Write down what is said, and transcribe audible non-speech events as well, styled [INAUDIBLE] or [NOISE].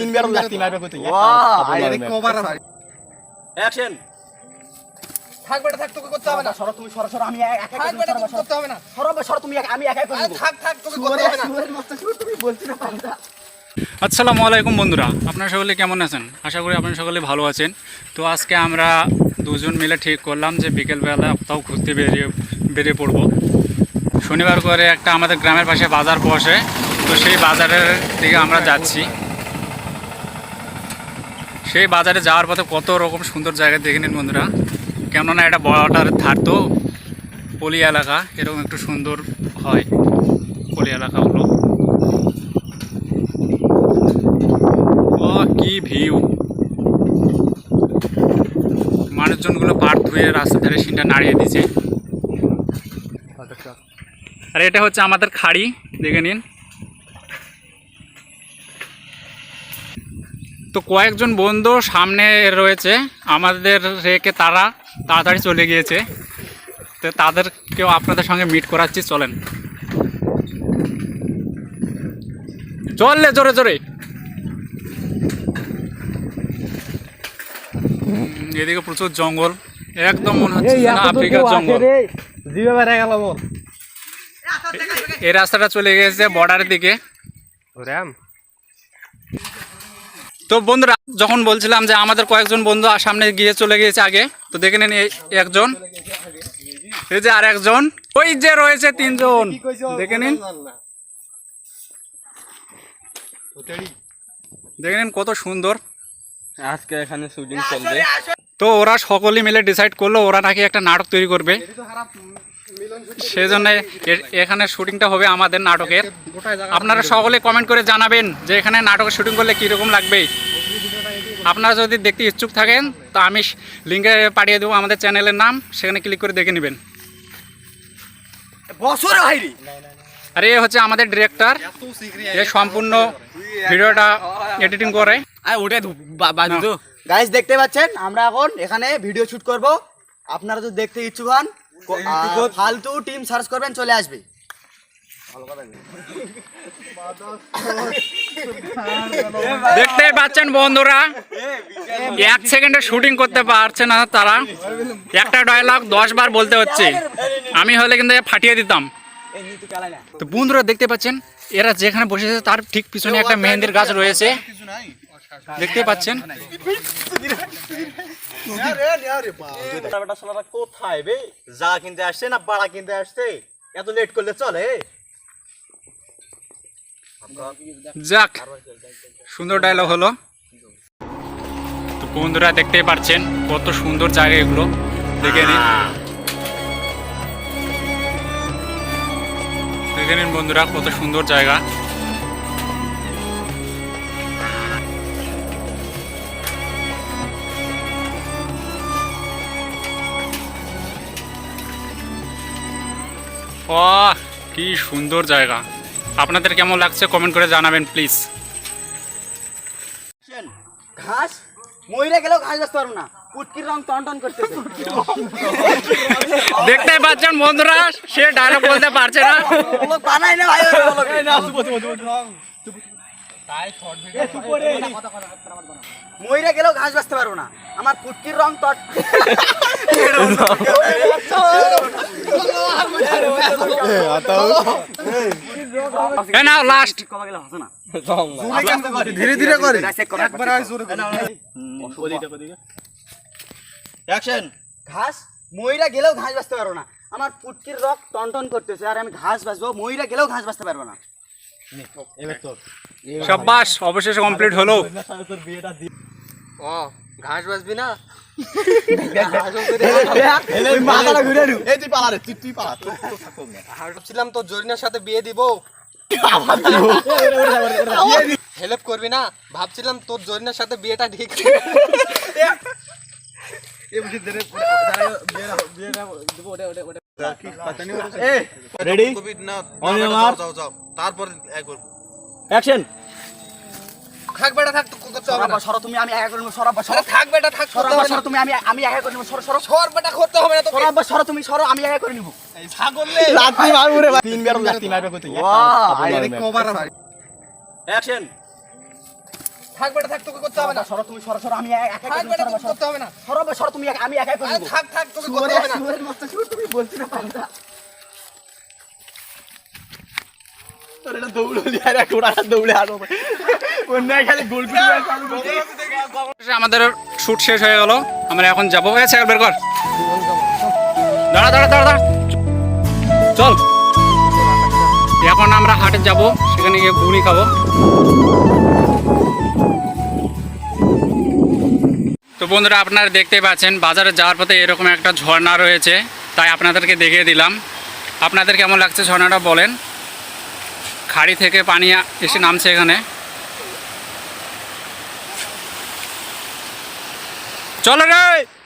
তিন বার মারবে অ্যাকশন থাক বেটা থাক তোকে করতে হবে না। সরো তুমি সরো সরো আমি একা থাক বেটা তোকে করতে হবে না। সরো সরো তুমি আমি একাই করে থাক থাক তোকে করতে হবে না। তুমি বলছি না আসসালামু আলাইকুম বন্ধুরা আপনারা সকলে কেমন আছেন? আশা করি আপনারা সকলে ভালো আছেন। তো আজকে আমরা দুজন মিলে ঠিক করলাম যে বিকেলবেলা কোথাও ঘুরতে বেরিয়ে বেরিয়ে পড়ব। শনিবার করে একটা আমাদের গ্রামের পাশে বাজার বসে তো সেই বাজারের দিকে আমরা যাচ্ছি। সেই বাজারে যাওয়ার পথে কত রকম সুন্দর জায়গা দেখে নিন বন্ধুরা। কেননা এটা বড়টার ধার তো পলি এলাকা এরকম একটু সুন্দর হয় পলি এলাকাগুলো। ও কি ভিউ। মানুষজনগুলো পাট ধুয়ে রাস্তা ধারে সিনটা নাড়িয়ে দিয়েছে। আর এটা হচ্ছে আমাদের খাড়ি দেখে নিন। তো কয়েকজন বন্ধু সামনে রয়েছে। আমাদের রেখে তারা তাড়াতাড়ি চলে গিয়েছে। তো তাদেরকেও আপনাদের সঙ্গে মিট করাচ্ছি চলেন। চললে জোরে জোরে। এদিকে প্রচুর জঙ্গল। একদম মনে হচ্ছে আফ্রিকার জঙ্গল। এই রাস্তাটা চলে গেছে বর্ডারের দিকে। তো বন্ধুরা যখন বলছিলাম যে আমাদের কয়েকজন বন্ধু আর সামনে গিয়ে চলে গিয়েছে আগে তো দেখে নিন একজন। এই যে আর একজন ওই যে রয়েছে তিনজন। দেখে নিন। দেখে নিন কত সুন্দর। আজকে এখানে শুটিং চলবে। তো ওরা সকলে মিলে ডিসাইড করল ওরা নাকি একটা নাটক তৈরি করবে। সেই জন্য এখানে শুটিংটা হবে আমাদের নাটকের। আপনারা সকলে কমেন্ট করে জানাবেন যে এখানে নাটকের শুটিং করলে কীরকম লাগবে। আপনারা যদি দেখতে ইচ্ছুক থাকেন তো আমি লিঙ্কে পাঠিয়ে দেবো আমাদের চ্যানেলের নাম সেখানে ক্লিক করে দেখে নেবেন। আর এ হচ্ছে আমাদের ডিরেক্টর এ সম্পূর্ণ ভিডিওটা এডিটিং করে। আরে ওটা বাজু তো গাইস দেখতে পাচ্ছেন আমরা এখন এখানে ভিডিও শুট করব। আপনারা যদি দেখতে ইচ্ছুক হন ফালতু টিম সার্চ করবেন চলে আসবে। দেখতেই পাচ্ছেন বন্ধুরা এক সেকেন্ডে শুটিং করতে পারছে না তারা। একটা ডায়লগ দশ বার বলতে হচ্ছে। আমি হলে কিন্তু ফাটিয়ে দিতাম। তো বন্ধুরা দেখতে পাচ্ছেন এরা যেখানে বসেছে তার ঠিক পিছনে একটা মেহেন্দির গাছ রয়েছে। দেখতে পাচ্ছেন? কোথায় বে? যা কিনতে আসছে না বাড়া কিনতে আসছে? এত লেট করলে চলে? যাক সুন্দর ডায়লগ হলো। তো বন্ধুরা দেখতেই পাচ্ছেন কত সুন্দর জায়গা এগুলো। দেখে নিন। দেখে নিন বন্ধুরা কত সুন্দর জায়গা। ও কি সুন্দর জায়গা। আপনাদের কেমন লাগছে কমেন্ট করে জানাবেন প্লিজ ঘাস? ময়রা গেলেও ঘাস বাঁচতে পারব না। পুটকির রং টন টন করতেছে। দেখতে পাচ্ছেন বন্ধুরা সে ডায়লগ বলতে পারছে না। বানাই না ভাই ময়রা গেলেও ঘাস বাঁচতে পারব না। আমার পুটকির রং টট এ [LAUGHS] নাও লাস্ট ধীরে ধীরে করে। একবার অ্যাকশন ঘাস ময়রা গেলেও ঘাস বাঁচতে পারব না। আমার পুটকির রক টন টন করতেছে আর আমি ঘাস বাঁচবো ময়রা গেলেও ঘাস বাঁচতে পারব না। সাব্বাস অবশেষে কমপ্লিট হলো। ও। ঘাস বাজবি না ভাবছিলাম তোর জরিনার সাথে বিয়ে দিব হেল্প করবি না ভাবছিলাম তোর জরিনার সাথে বিয়েটা ঠিক তারপর থাক করতে হবে না। সরো তুমি আমি একা করে নেব সরাবা সরো। থাক বেটা থাক করতে সরাবা হবে না। সরো তুমি আমি আমি একা করে নেব সরো সরো। সর বেটা করতে হবে না তোকে। সরাবা সরো তুমি সরো আমি একা করে নেব। ছাগল রে। লাত্তি মারবো রে তিন বার লাত্তি মারবে কত অ্যাকশন থাক বেটা থাক তোকে করতে হবে না। সরো তুমি সরো সরো আমি একা একা থাক বেটা তোকে করতে হবে না। সরো সরো তুমি আমি একাই আরে করব থাক থাক তোকে করতে হবে না। শুয়োরের মতো শুয়োর, তুমি বলছি না। তোর এটা দৌড়লি আর এক দৌড়ে আরও আমাদের শুট শেষ হয়ে গেল। আমরা এখন যাব। সাইকেল বের কর। দাঁড়া দাঁড়া দাঁড়া দাঁড়া। চল। এখন আমরা হাটে যাব। সেখানে গিয়ে ঘুগনি খাব। তো বন্ধুরা, আপনারা দেখতেই পাচ্ছেন, বাজারে যাওয়ার পথে এরকম একটা ঝর্ণা রয়েছে। তাই আপনাদেরকে দেখিয়ে দিলাম। আপনাদের কেমন লাগছে ঝর্ণাটা বলেন। খাড়ি থেকে পানি এসে নামছে এখানে। চলো রে।